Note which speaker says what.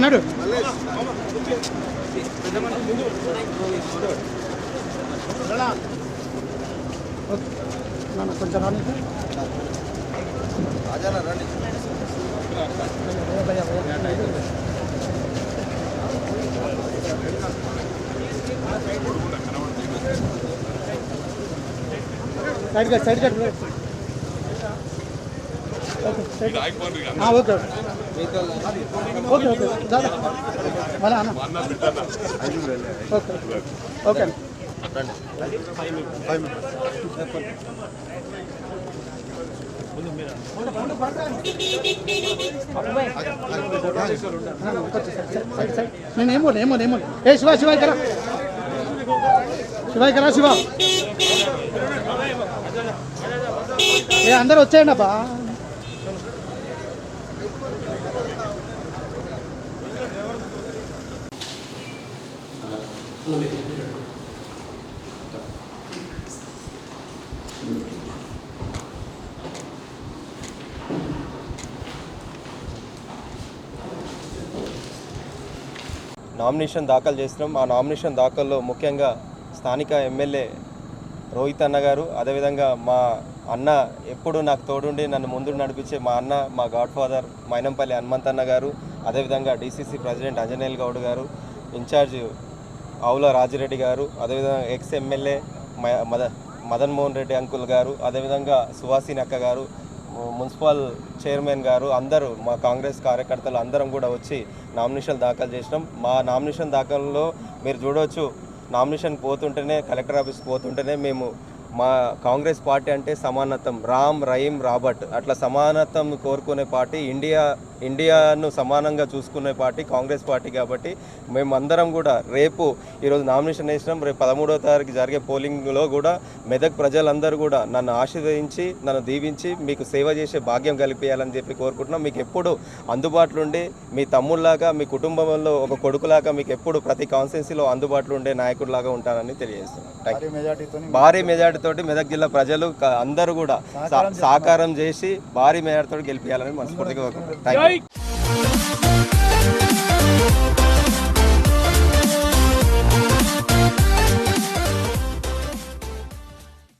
Speaker 1: నడు. కొంచెం రాని
Speaker 2: రాజానా
Speaker 1: రండి side cut side cut. Okay side okay okay. దాదా మళ్ళా అన్న. Okay okay. నేను ఏమో ఏమో ఏమో ఏ శివ శివ. అందరు వచ్చేయండి అబ్బా.
Speaker 3: నామినేషన్ దాఖలు చేసినాం. ఆ నామినేషన్ దాఖల్లో ముఖ్యంగా స్థానిక ఎమ్మెల్యే రోహిత్ అన్న గారు అదేవిధంగా మా అన్న ఎప్పుడు నాకు తోడుండి నన్ను ముందు నడిపించే మా అన్న మా గాడ్ ఫాదర్ మైనంపల్లి హనుమంత్ అన్న గారు అదేవిధంగా డీసీసీ ప్రెసిడెంట్ అంజనేయులు గౌడ్ గారు ఇన్ఛార్జ్ ఆవుల రాజిరెడ్డి గారు అదేవిధంగా ఎక్స్ ఎమ్మెల్యే మ- మద మదన్ మోహన్ రెడ్డి అంకుల్ గారు అదేవిధంగా సుహాసిని అక్క గారు మున్సిపల్ చైర్మన్ గారు అందరూ మా కాంగ్రెస్ కార్యకర్తలు అందరం కూడా వచ్చి నామినేషన్ దాఖలు చేసినాం. మా నామినేషన్ దాఖల్లో మీరు చూడవచ్చు నామినేషన్ పోతుంటేనే కలెక్టర్ ఆఫీస్కి పోతుంటేనే మేము మా కాంగ్రెస్ పార్టీ అంటే సమానత్వం. రామ్ రహీం రాబర్ట్ అట్లా సమానత్వం కోరుకునే పార్టీ ఇండియా ఇండియాను సమానంగా చూసుకునే పార్టీ కాంగ్రెస్ పార్టీ కాబట్టి మేమందరం కూడా రేపు ఈరోజు నామినేషన్ వేసినాం. రేపు పదమూడవ తారీఖు జరిగే పోలింగ్లో కూడా మెదక్ ప్రజలందరూ కూడా నన్ను ఆశీర్వదించి నన్ను దీవించి మీకు సేవ చేసే భాగ్యం కల్పించాలని చెప్పి కోరుకుంటున్నాం. మీకు ఎప్పుడు అందుబాటులో ఉండి మీ తమ్ముళ్ళలాగా మీ కుటుంబంలో ఒక కొడుకులాగా మీకు ఎప్పుడు ప్రతి కాన్స్టిట్యున్సీలో అందుబాటులో ఉండే నాయకుడిలాగా ఉంటానని తెలియజేస్తున్నాం. Thank you. భారీ మెజార్టీతోటి మెదక్ జిల్లా ప్రజలు అందరూ కూడా సహకారం చేసి భారీ మెజార్టీతో గెలిపించాలని మనస్ఫూర్తిగా week.